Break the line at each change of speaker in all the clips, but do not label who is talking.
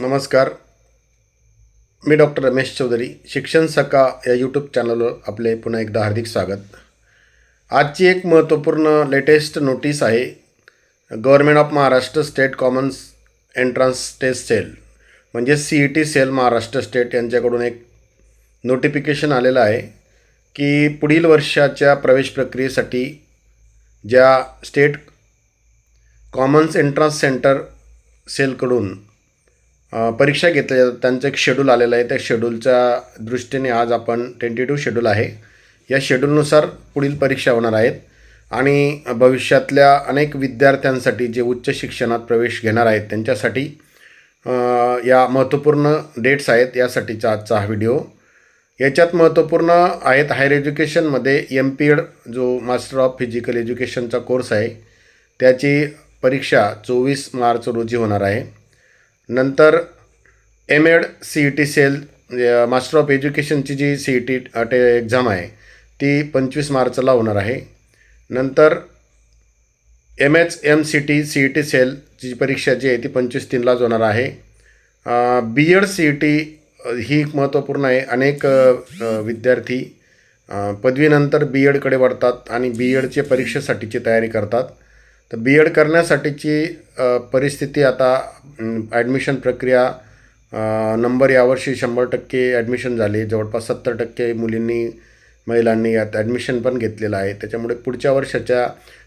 नमस्कार. मी डॉक्टर रमेश चौधरी. शिक्षण सका या यूट्यूब चॅनलवर आपले पुन्हा एकदा हार्दिक स्वागत. आजची एक महत्त्वपूर्ण लेटेस्ट नोटीस आहे. Government of Maharashtra state commons entrance test cell म्हणजे C E T cell Maharashtra state यांच्याकडून एक नोटिफिकेशन आलेलं आहे की पुढील वर्षाच्या प्रवेश प्रक्रियेसाठी ज्या स्टेट कॉमन्स एंट्रन्स सेंटर सेलकडून परीक्षा घेतल्या. जातात त्यांचं एक शेड्यूल आलेलं आहे. त्या शेड्यूलच्या दृष्टीने आज आपण टेंटेटिव्ह शेड्यूल आहे. या शेड्यूलनुसार पुढील परीक्षा होणार आहेत. आणि भविष्यातल्या अनेक विद्यार्थ्यांसाठी जे उच्च शिक्षणात प्रवेश घेणार आहेत त्यांच्यासाठी या महत्त्वपूर्ण डेट्स आहेत. यासाठीचा आजचा हा व्हिडिओ याच्यात महत्त्वपूर्ण आहेत हायर एज्युकेशनमध्ये एम पी एड जो मास्टर ऑफ फिजिकल एज्युकेशनचा कोर्स आहे त्याची परीक्षा चोवीस मार्च रोजी होणार आहे. नंतर M Ed C E T cell master of एज्युकेशनची जी सी ई टी टे एक्झाम आहे ती पंचवीस मार्चला होणार आहे. नंतर M H M C T C E T सेलची परीक्षा जी आहे ती पंचवीस तीनलाच होणार आहे. B Ed C E T ही एक महत्त्वपूर्ण आहे. अनेक विद्यार्थी पदवीनंतर बी एडकडे वळतात आणि बी एडच्या परीक्षेसाठीची तयारी करतात. तर बी एड करण्यासाठीची परिस्थिती आता ॲडमिशन प्रक्रिया नंबर यावर्षी शंभर टक्के ॲडमिशन झाली. जवळपास सत्तर टक्के मुलींनी महिलांनी यात ॲडमिशन पण घेतलेलं आहे. त्याच्यामुळे पुढच्या वर्षाच्या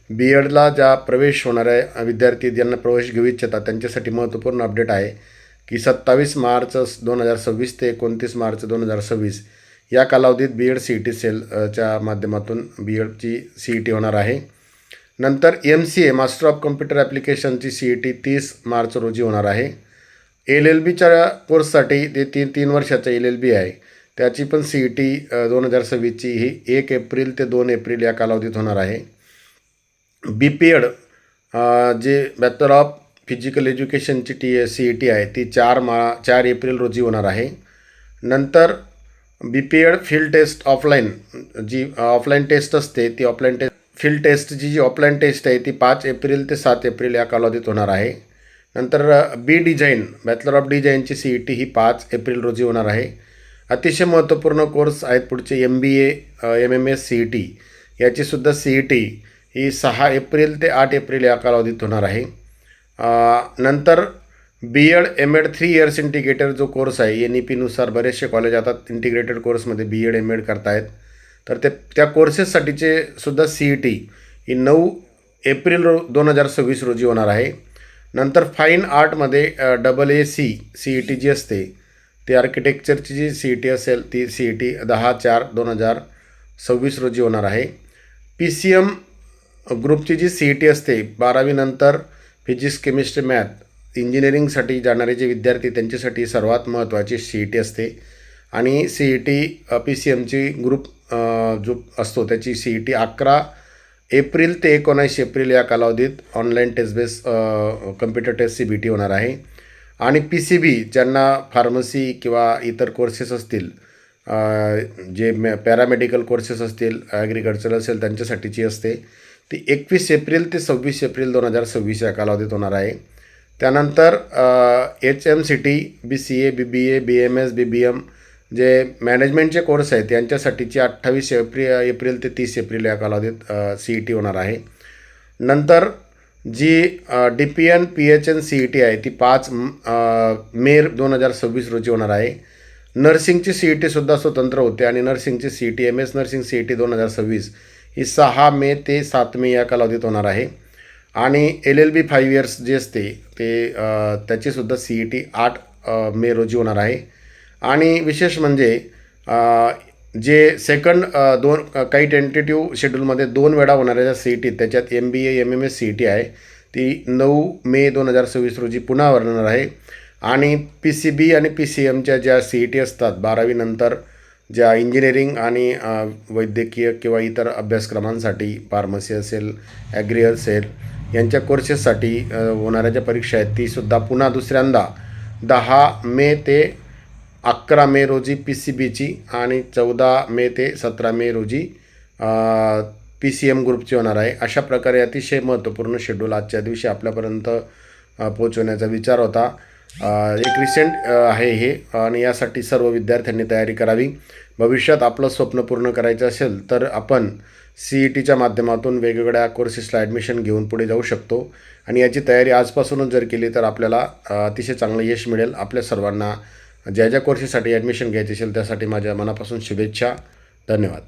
बी एडला ज्या प्रवेश होणाऱ्या विद्यार्थी ज्यांना प्रवेश घेऊ इच्छितात त्यांच्यासाठी महत्त्वपूर्ण अपडेट आहे की सत्तावीस मार्च दोन हजार सव्वीस ते एकोणतीस मार्च दोन हजार सव्वीस या कालावधीत B Ed C E T सेलच्या माध्यमातून बी एडची सी ई टी होणार आहे. नंतर M C A master of computer ॲप्लिकेशनची सी ई टी तीस मार्च रोजी होणार आहे. एल एल बीच्या कोर्ससाठी ते तीन तीन वर्षाचं एल एल बी आहे. त्याची पण सी ई टी दोन हजार सव्वीसची ही एक एप्रिल ते दोन एप्रिल या कालावधीत होणार आहे. बी पी एड जे बॅचलर ऑफ फिजिकल एज्युकेशनची टी सी ई टी आहे ती चार मा चार एप्रिल रोजी होणार आहे. नंतर B P Ed field test offline जी ऑफलाईन टेस्ट असते ती ऑफलाईन टेस्ट फील्ड टेस्टची जी ऑफलाईन टेस्ट आहे ती पाच एप्रिल ते सात एप्रिल या कालावधीत होणार आहे. नंतर बी डिझाईन बॅचलर ऑफ डिझाईनची सी ई टी ही पाच एप्रिल रोजी होणार आहे. अतिशय महत्त्वपूर्ण कोर्स आहेत पुढचे M B A M M S C E T याचीसुद्धा सी ई टी ही सहा एप्रिल ते आठ एप्रिल या कालावधीत होणार आहे. नंतर B Ed M Ed three years integrated जो कोर्स आहे एन ई पीनुसार बरेचसे कॉलेज आता इंटिग्रेटेड कोर्समध्ये बी एड एम एड करतायत. तर ते त्या कोर्सेससाठीचे सुद्धा सी ई टी ही नऊ एप्रिल रो दोन हजार सव्वीस रोजी होणार आहे. नंतर फाईन आर्टमध्ये double A C C E T जी असते ती आर्किटेक्चरची जी सी ई टी असेल ती सी ई टी दहा चार दोन हजार सव्वीस रोजी होणार आहे. पी सी एम ग्रुपची जी सी ई टी असते बारावीनंतर फिजिक्स केमिस्ट्री मॅथ इंजिनिअरिंगसाठी जाणारे जे विद्यार्थी त्यांच्यासाठी सर्वात महत्त्वाची सी ई टी असते. आणि C E T P C एमची group जो असतो त्याची सी ई टी अकरा एप्रिल ते एकोणीस एप्रिल या कालावधीत online test base computer test C B T होणार आहे. आणि पी सी बी ज्यांना फार्मसी किंवा इतर कोर्सेस असतील जे मे पॅरामेडिकल कोर्सेस असतील ॲग्रिकल्चर असेल त्यांच्यासाठीची असते ती एकवीस एप्रिल ते सव्वीस एप्रिल दोन हजार सव्वीस या कालावधीत होणार आहे. त्यानंतर H M C T B C A B B A B M S B B M जे मॅनेजमेंटचे कोर्स आहेत त्यांच्यासाठीची अठ्ठावीस एप्रिल एप्रिल ते तीस एप्रिल या कालावधीत सी ई टी होणार आहे. नंतर जी D P N P H N C E T आहे ती पाच मे दोन हजार सव्वीस रोजी होणार आहे. नर्सिंगची सी ई टीसुद्धा स्वतंत्र होते आणि नर्सिंगची C E T M S nursing C E T दोन हजार सव्वीस ही सहा मे ते सात मे या कालावधीत होणार आहे. आणि L L B five years जे असते ते त्याचीसुद्धा सी ई टी आठ मे रोजी होणार आहे. आणि विशेष म्हणजे जे सेकंड दोन काही टेंटेटिव्ह शेड्यूलमध्ये दोन वेळा होणाऱ्या ज्या सी ई टी त्याच्यात M B A M M S C E T आहे. ती नऊ मे दोन हजार सव्वीस रोजी पुन्हा होणार आहे. आणि पी सी बी आणि पी सी एमच्या ज्या सी ई टी असतात बारावीनंतर ज्या इंजिनिअरिंग आणि वैद्यकीय किंवा इतर अभ्यासक्रमांसाठी फार्मसी असेल ॲग्री असेल यांच्या कोर्सेससाठी होणाऱ्या ज्या परीक्षा आहेत तीसुद्धा पुन्हा दुसऱ्यांदा दहा मे ते अकरा मे रोजी पी सी बीची आणि चौदा मे ते सतरा मे रोजी पी सी एम ग्रुपची होणार आहे. अशा प्रकारे अतिशय महत्त्वपूर्ण शेड्यूल आजच्या दिवशी आपल्यापर्यंत पोचवण्याचा विचार होता. एक रिसेंट आहे हे आणि यासाठी सर्व विद्यार्थ्यांनी तयारी करावी. भविष्यात आपलं स्वप्न पूर्ण करायचं असेल तर आपण सी ई टीच्या माध्यमातून वेगवेगळ्या कोर्सेसला ॲडमिशन घेऊन पुढे जाऊ शकतो. आणि याची तयारी आजपासूनच जर केली तर आपल्याला अतिशय चांगलं यश मिळेल. आपल्या सर्वांना ज्या ज्या कोर्सेससाठी ॲडमिशन घ्यायची असेल त्यासाठी माझ्या मनापासून शुभेच्छा. धन्यवाद.